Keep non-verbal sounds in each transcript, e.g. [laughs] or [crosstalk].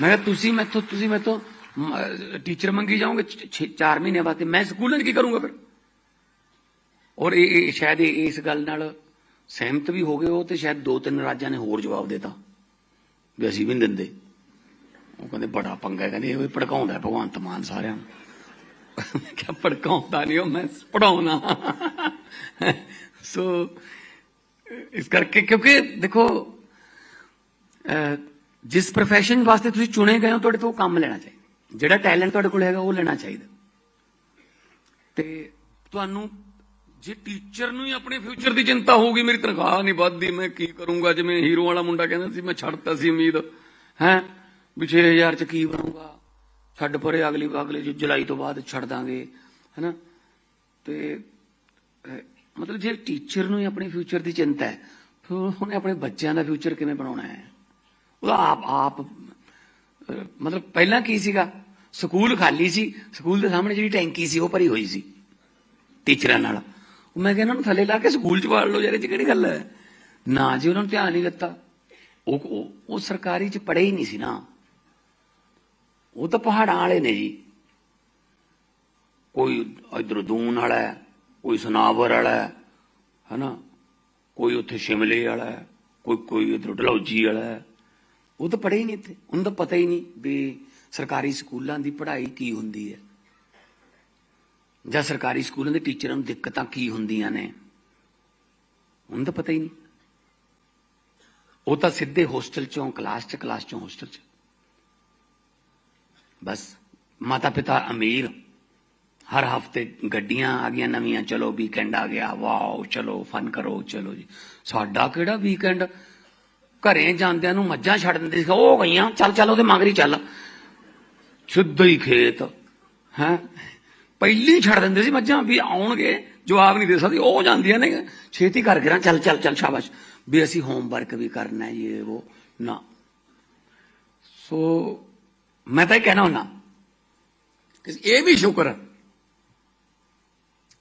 ਮੈਂ ਕਿਹਾ, ਤੁਸੀਂ ਮੈਥੋਂ ਤੁਸੀਂ ਮੈਥੋਂ ਟੀਚਰ ਮੰਗੀ ਜਾਓਗੇ 4 ਮਹੀਨੇ ਬਾਅਦ ਮੈਂ ਸਕੂਲਾਂ 'ਚ ਕੀ ਕਰੂੰਗਾ ਫਿਰ? ਔਰ ਇਹ ਸ਼ਾਇਦ ਇਸ ਗੱਲ ਨਾਲ ਸਹਿਮਤ ਵੀ ਹੋ ਗਏ ਉਹ ਤੇ ਸ਼ਾਇਦ ਦੋ ਤਿੰਨ ਰਾਜਾਂ ਨੇ ਹੋਰ ਜਵਾਬ ਦਿੱਤਾ, ਵੀ ਅਸੀਂ ਵੀ ਨਹੀਂ ਦਿੰਦੇ। ਉਹ ਕਹਿੰਦੇ, ਬੜਾ ਪੰਗਾ ਕਹਿੰਦੇ, ਇਹ ਭੜਕਾਉਂਦਾ ਭਗਵੰਤ ਮਾਨ ਸਾਰਿਆਂ ਨੂੰ। ਕਿਆ ਭੜਕਾਉਂਦਾ ਨਹੀਂ ਉਹ, ਮੈਂ ਪੜਾਉਣਾ ਸੋ [laughs] ਇਸ ਕਰਕੇ, ਕਿਉਂਕਿ ਦੇਖੋ ਜਿਸ profession ਵਾਸਤੇ ਤੁਸੀਂ ਚੁਣੇ ਗਏ ਹੋ, ਤੁਹਾਡੇ ਤੋਂ ਕੰਮ ਲੈਣਾ ਚਾਹੀਦਾ। ਜਿਹੜਾ ਟੈਲੈਂਟ ਤੁਹਾਡੇ ਕੋਲ ਹੈਗਾ, ਉਹ ਲੈਣਾ ਚਾਹੀਦਾ। ਤੇ ਤੁਹਾਨੂੰ ਜੇ ਟੀਚਰ ਨੂੰ ਹੀ ਆਪਣੇ ਫਿਊਚਰ ਦੀ ਚਿੰਤਾ ਹੋਊਗੀ, ਮੇਰੀ ਤਨਖਾਹ ਨਹੀਂ ਵੱਧਦੀ, ਮੈਂ ਕੀ ਕਰੂੰਗਾ? ਜਿਵੇਂ ਹੀਰੋ ਵਾਲਾ ਮੁੰਡਾ ਕਹਿੰਦਾ ਸੀ, ਮੈਂ ਛੱਡਤਾ ਸੀ ਉਮੀਦ। ਹੈ? ਵੀ 6000 ਚ ਕੀ ਬਣੂਗਾ? ਛੱਡ ਪਰੇ, ਅਗਲੀ, ਅਗਲੇ ਜੁਲਾਈ ਤੋਂ ਬਾਅਦ ਛੱਡ ਦਾਂਗੇ, ਹੈਨਾ? ਤੇ ਮਤਲਬ ਜੇ ਟੀਚਰ ਨੂੰ ਹੀ ਆਪਣੇ ਫਿਊਚਰ ਦੀ ਚਿੰਤਾ ਹੈ, ਫਿਰ ਉਹਨੇ ਆਪਣੇ ਬੱਚਿਆਂ ਦਾ ਫਿਊਚਰ ਕਿਵੇਂ ਬਣਾਉਣਾ ਹੈ? ਉਹਦਾ ਆਪ ਆਪ, ਮਤਲਬ ਪਹਿਲਾਂ ਕੀ ਸੀਗਾ? ਸਕੂਲ ਖਾਲੀ ਸੀ। ਸਕੂਲ ਦੇ ਸਾਹਮਣੇ ਜਿਹੜੀ ਟੈਂਕੀ ਸੀ, ਉਹ ਭਰੀ ਹੋਈ ਸੀ ਟੀਚਰਾਂ ਨਾਲ। ਉਹ ਮੈਂ ਕਹਿੰਦਾ ਉਹਨੂੰ ਥੱਲੇ ਲਾ ਕੇ ਸਕੂਲ ਚ ਵਾੜ ਲਓ ਯਾਰ, ਇਹ ਚ ਕਿਹੜੀ ਗੱਲ ਹੈ? ਨਾ ਜੀ, ਉਹਨਾਂ ਨੂੰ ਧਿਆਨ ਨਹੀਂ ਦਿੱਤਾ। ਉਹ ਉਹ- ਸਰਕਾਰੀ ਚ ਪੜ੍ਹੇ ਹੀ ਨਹੀਂ ਸੀ ਨਾ। ਉਹ ਤਾਂ ਪਹਾੜਾਂ ਵਾਲੇ ਨੇ ਜੀ। ਕੋਈ ਇਧਰ ਦੂਨ ਵਾਲਾ ਹੈ, ਕੋਈ ਸੁਨਾਵਰ ਵਾਲਾ ਹੈ, ਹਨਾ? ਕੋਈ ਉੱਥੇ ਸ਼ਿਮਲੇ ਵਾਲਾ ਹੈ, ਕੋਈ ਕੋਈ ਇਧਰ ਡਲੌਜੀ ਵਾਲਾ ਹੈ। ਉਹ ਤਾਂ ਪੜ੍ਹੇ ਹੀ ਨਹੀਂ ਇੱਥੇ। ਉਹਨੂੰ ਤਾਂ ਪਤਾ ਹੀ ਨਹੀਂ ਵੀ ਸਰਕਾਰੀ ਸਕੂਲਾਂ ਦੀ ਪੜ੍ਹਾਈ ਕੀ ਹੁੰਦੀ ਹੈ। ਜਾਂ ਸਰਕਾਰੀ ਸਕੂਲਾਂ ਦੇ ਟੀਚਰਾਂ ਨੂੰ ਦਿੱਕਤਾਂ ਕੀ ਹੁੰਦੀਆਂ ਨੇ। ਉਹਨੂੰ ਤਾਂ ਪਤਾ ਹੀ ਨਹੀਂ। ਉਹ ਤਾਂ ਸਿੱਧੇ ਹੋਸਟਲ ਚੋਂ, ਕਲਾਸ ਚ, ਕਲਾਸ ਚੋਂ ਹੋਸਟਲ ਚ। ਬਸ। ਮਾਤਾ ਪਿਤਾ ਅਮੀਰ। ਹਰ ਹਫ਼ਤੇ ਗੱਡੀਆਂ ਆ ਗਈਆਂ ਨਵੀਆਂ। ਚਲੋ ਵੀਕਐਂਡ ਆ ਗਿਆ। ਵਾਓ, ਚਲੋ ਫਨ ਕਰੋ, ਚਲੋ ਜੀ। ਸਾਡਾ ਕਿਹੜਾ ਵੀਕਐਂਡ ਘਰੇ ਜਾਂਦਿਆਂ ਨੂੰ ਮੱਝਾਂ ਛੱਡ ਦਿੰਦੇ ਸੀ, ਉਹ ਗਈਆਂ, ਚੱਲ ਚੱਲ ਉਹਦੇ ਮਗਰੀ ਚੱਲ। ਸਿੱਧਾ ਹੀ ਖੇਤ, ਹੈ? ਪਹਿਲੀ ਛੱਡ ਦਿੰਦੇ ਸੀ ਮੱਝਾਂ ਵੀ ਆਉਣਗੇ, ਜਵਾਬ ਨਹੀਂ ਦੇ ਸਕਦੀ, ਉਹ ਜਾਂਦੀਆਂ ਨੇ। ਛੇਤੀ ਕਰ ਗਿਰਾਂ, ਚੱਲ ਚੱਲ ਚੱਲ, ਸ਼ਾਬਾਸ਼। ਵੀ ਅਸੀਂ ਹੋਮਵਰਕ ਵੀ ਕਰਨਾ ਹੈ ਇਹ, ਉਹ, ਨਾ। ਸੋ, ਮੈਂ ਤਾਂ ਇਹ ਕਹਿਣਾ ਹੁੰਦਾ ਕਿ ਇਹ ਵੀ ਸ਼ੁਕਰ ਹੈ,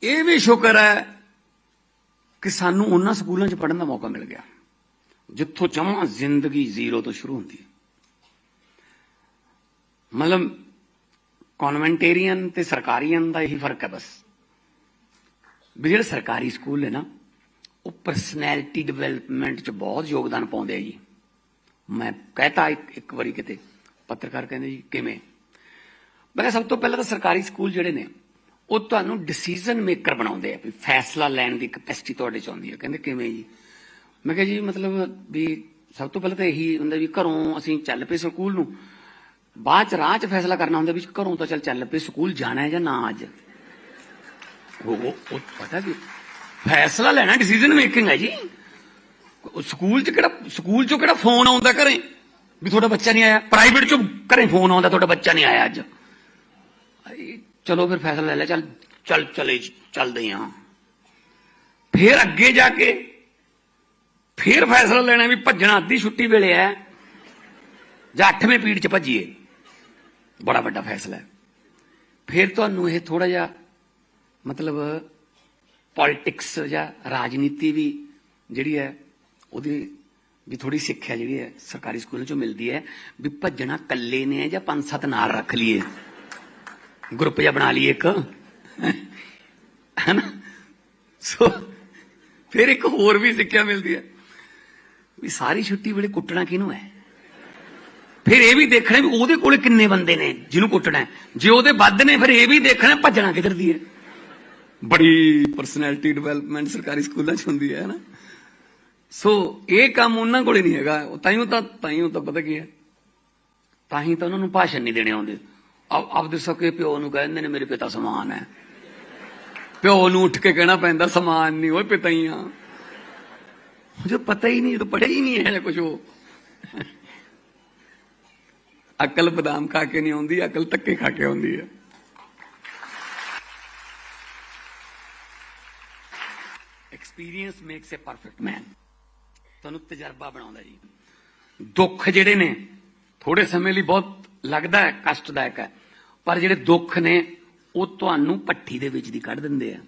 ਇਹ ਵੀ ਸ਼ੁਕਰ ਹੈ ਕਿ ਸਾਨੂੰ ਉਹਨਾਂ ਸਕੂਲਾਂ 'ਚ ਪੜਨ ਦਾ ਮੌਕਾ ਮਿਲ ਗਿਆ। ਜਿੱਥੋਂ ਜਮਾਂ ਜ਼ਿੰਦਗੀ ਜ਼ੀਰੋ ਤੋਂ ਸ਼ੁਰੂ ਹੁੰਦੀ ਹੈ। ਮਤਲਬ ਕਨਵੈਂਟੇਰੀਅਨ ਤੇ ਸਰਕਾਰੀਅਨ ਦਾ ਇਹੀ ਫ਼ਰਕ ਹੈ ਬਸ। ਵੀ ਜਿਹੜੇ ਸਰਕਾਰੀ ਸਕੂਲ ਨੇ ਨਾ, ਉਹ ਪਰਸਨੈਲਿਟੀ ਡਿਵੈਲਪਮੈਂਟ 'ਚ ਬਹੁਤ ਯੋਗਦਾਨ ਪਾਉਂਦੇ ਆ ਜੀ। ਮੈਂ ਕਹਤਾ ਇੱਕ ਇੱਕ ਵਾਰੀ ਕਿਤੇ, ਪੱਤਰਕਾਰ ਕਹਿੰਦੇ ਜੀ, ਕਿਵੇਂ? ਮੈਂ ਕਿਹਾ ਸਭ ਤੋਂ ਪਹਿਲਾਂ ਤਾਂ ਸਰਕਾਰੀ ਸਕੂਲ ਜਿਹੜੇ ਨੇ, ਉਹ ਤੁਹਾਨੂੰ ਡਿਸੀਜਨ ਮੇਕਰ ਬਣਾਉਂਦੇ ਆ ਵੀ ਫੈਸਲਾ ਲੈਣ ਦੀ ਕਪੈਸਿਟੀ ਤੁਹਾਡੇ ਚ ਆਉਂਦੀ ਹੈ। ਕਹਿੰਦੇ ਕਿਵੇਂ ਜੀ? ਮੈਂ ਕਿਹਾ ਜੀ, ਮਤਲਬ ਵੀ ਸਭ ਤੋਂ ਪਹਿਲਾਂ ਤਾਂ ਇਹੀ ਹੁੰਦਾ ਵੀ ਘਰੋਂ ਅਸੀਂ ਚੱਲ ਪਏ ਸਕੂਲ ਨੂੰ। ਬਾਅਦ ਚ ਰਾਹ ਚ ਫੈਸਲਾ ਕਰਨਾ ਹੁੰਦਾ ਵੀ ਘਰੋਂ ਤਾਂ ਚੱਲ ਚੱਲ ਪਏ ਸਕੂਲ ਜਾਣਾ ਹੈ ਜਾਂ ਨਾ ਅੱਜ। ਉਹ ਉਹ ਪਤਾ ਕੀ? ਫੈਸਲਾ ਲੈਣਾ ਡਿਸੀਜਨ ਮੇਕਿੰਗ ਹੈ ਜੀ। ਸਕੂਲ ਚ ਕਿਹੜਾ, ਸਕੂਲ ਚੋਂ ਕਿਹੜਾ ਫੋਨ ਆਉਂਦਾ ਘਰੇ? ਵੀ ਤੁਹਾਡਾ ਬੱਚਾ ਨਹੀਂ ਆਇਆ। ਪ੍ਰਾਈਵੇਟ ਚੋਂ ਘਰੇ ਫੋਨ ਆਉਂਦਾ ਤੁਹਾਡਾ ਬੱਚਾ ਨਹੀਂ ਆਇਆ ਅੱਜ। ਚਲੋ ਫਿਰ ਫੈਸਲਾ ਲੈ ਲਿਆ, ਚੱਲ ਚੱਲ, ਚਲੇ ਚੱਲਦੇ ਹਾਂ। ਫਿਰ ਅੱਗੇ ਜਾ ਕੇ ਫਿਰ ਫੈਸਲਾ ਲੈਣਾ ਵੀ ਭੱਜਣਾ ਅੱਧੀ ਛੁੱਟੀ ਵੇਲੇ ਹੈ। ਜਾਂ 8ਵੇਂ ਪੀੜ ਚ ਭੱਜੀਏ। ਬੜਾ ਵੱਡਾ ਫੈਸਲਾ ਹੈ। ਫਿਰ ਤੁਹਾਨੂੰ ਇਹ ਥੋੜਾ ਜਿਹਾ ਮਤਲਬ ਪੋਲਿਟਿਕਸ ਜਾਂ ਰਾਜਨੀਤੀ ਵੀ ਜਿਹੜੀ ਹੈ, ਉਹਦੀ ਵੀ ਥੋੜੀ ਸਿੱਖਿਆ ਜਿਹੜੀ ਹੈ, ਸਰਕਾਰੀ ਸਕੂਲਾਂ ਚੋਂ ਮਿਲਦੀ ਹੈ ਵੀ ਭੱਜਣਾ ਕੱਲੇ ਨੇ ਜਾਂ ਪੰਜ ਸੱਤ ਨਾਲ ਰੱਖ ਲਈਏ। ਗਰੁੱਪ ਜਿਹਾ ਬਣਾ ਲਈਏ ਇੱਕ। ਹੈਨਾ? ਸੋ ਫਿਰ ਇੱਕ ਹੋਰ ਵੀ ਸਿੱਖਿਆ ਮਿਲਦੀ ਹੈ। ਵੀ ਸਾਰੀ ਛੁੱਟੀ ਵੇਲੇ ਕੁੱਟਣਾ ਕਿਹਨੂੰ ਹੈ? ਫਿਰ ਇਹ ਵੀ ਦੇਖਣਾ ਵੀ ਉਹਦੇ ਕੋਲੇ ਕਿੰਨੇ ਬੰਦੇ ਨੇ ਜਿਹਨੂੰ ਕੁੱਟਣਾ ਜੇ ਉਹਦੇ ਵੱਧ ਨੇ, ਫਿਰ ਇਹ ਵੀ ਦੇਖਣਾ ਭੱਜਣਾ ਕਿੱਧਰ ਦੀ ਹੈ। ਬੜੀ ਪਰਸਨੈਲਿਟੀ ਡਿਵੈਲਪਮੈਂਟ ਸਰਕਾਰੀ ਸਕੂਲਾਂ 'ਚ ਹੁੰਦੀ ਹੈ ਨਾ? ਸੋ ਇਹ ਕੰਮ ਉਹਨਾਂ ਕੋਲੇ ਨਹੀਂ ਹੈਗਾ। ਉਹ ਤਾਈਓ ਤਾਂ ਤਾਈਓ ਤਾਂ ਪਤਾ ਕੀ ਹੈ। ਤਾਂ ਹੀ ਤਾਂ ਉਹਨਾਂ ਨੂੰ ਭਾਸ਼ਣ ਨਹੀਂ ਦੇਣੇ ਆਉਂਦੇ। ਆਪ, ਆਪਦੇ ਸਕੇ ਪਿਓ ਨੂੰ ਕਹਿੰਦੇ ਨੇ, ਮੇਰੇ ਪਿਤਾ ਸਮਾਨ ਹੈ। ਪਿਓ ਨੂੰ ਉੱਠ ਕੇ ਕਹਿਣਾ ਪੈਂਦਾ, ਸਮਾਨ ਨਹੀਂ ਓਏ ਪਿਤਾ ਹੀ ਆ। ਜੋ ਪਤਾ ਹੀ ਨਹੀਂ ਜੋ ਪੜਿਆ ਹੀ ਨਹੀਂ ਹੈ ਕੁਝ ਉਹ ਅਕਲ ਬਦਾਮ ਖਾ ਕੇ ਨਹੀਂ ਆਉਂਦੀ ਅਕਲ ਧੱਕੇ ਖਾ ਕੇ ਆਉਂਦੀ ਹੈ experience makes a perfect man ਤੁਹਾਨੂੰ ਤਜਰਬਾ ਬਣਾਉਂਦਾ ਜੀ ਦੁੱਖ ਜਿਹੜੇ ਨੇ ਥੋੜੇ ਸਮੇਂ ਲਈ ਬਹੁਤ ਲੱਗਦਾ ਹੈ ਕਸ਼ਟਦਾਇਕ ਹੈ ਪਰ ਜਿਹੜੇ ਦੁੱਖ ਨੇ ਉਹ ਤੁਹਾਨੂੰ ਪੱਠੀ ਦੇ ਵਿੱਚ ਦੀ ਕੱਢ ਦਿੰਦੇ ਆ